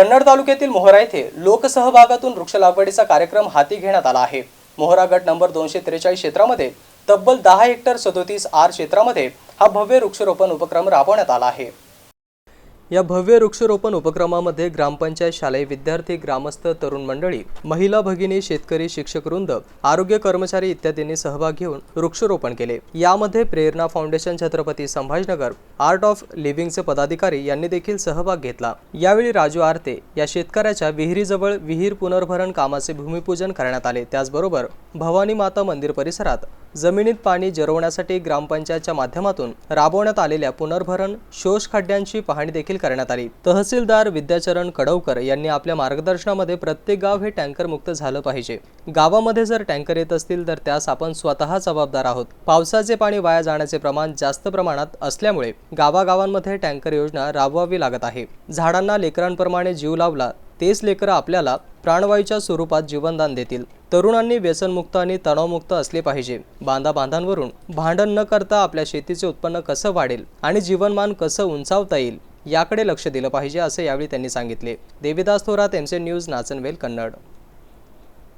कन्नड तालुक्यातील मोहरा येथे लोकसहभागातून वृक्ष लागवडीचा कार्यक्रम हाती घेण्यात आला आहे. मोहरा गट नंबर दोनशे त्रेचाळीस क्षेत्रामध्ये तब्बल दहा हेक्टर सदोतीस आर क्षेत्रामध्ये हा भव्य वृक्षारोपण उपक्रम राबवण्यात आला आहे. या भव्य वृक्षरोपण उपक्रमामध्ये ग्रामपंचायत शालेय विद्यार्थी ग्रामस्थ तरुण मंडळी महिला भगिनी शेतकरी शिक्षक वृंद आरोग्य कर्मचारी इत्यादींनी सहभाग घेऊन वृक्षरोपण केले. यामध्ये Prerna foundation Chhatrapati Sambhajinagar art of लिव्हिंगचे पदाधिकारी यांनी देखील सहभाग घेतला. यावेळी राजू आरते या शेतकऱ्याच्या विहिरीजवळ विहीर पुनर्भरण कामाचे भूमिपूजन करण्यात आले. त्याचबरोबर भवानी माता मंदिर परिसरात जमिनीत पाणी जिरवण्यासाठी ग्रामपंचायतच्या माध्यमातून राबवण्यात आलेल्या पुनर्भरण शोष खड्ड्यांची पाहणी देखील करण्यात आली. तहसीलदार विद्याचरण कडवकर यांनी आपल्या मार्गदर्शनामध्ये प्रत्येक गाव हे टँकर मुक्त झालं पाहिजे. गावामध्ये जर टँकर येत असतील तर त्यास आपण स्वतः जबाबदार आहोत. पावसाचे पाणी वाया जाण्याचे प्रमाण जास्त प्रमाणात असल्यामुळे गावागावांमध्ये टँकर योजना राबवावी लागत आहे. झाडांना लेकरांप्रमाणे जीव लावला तेच लेकरं आपल्याला प्राणवायूच्या स्वरूपात जीवनदान देतील. तरुणांनी व्यसनमुक्त आणि तणावमुक्त असले पाहिजे. बांधा बांधांवरून भांडण न करता आपल्या शेतीचे उत्पन्न कसं वाढेल आणि जीवनमान कसं उंचावता येईल याकडे लक्ष दिलं पाहिजे असं यावेळी त्यांनी सांगितले. देविदास थोरात एमचे न्यूज नाचनवेल कन्नड.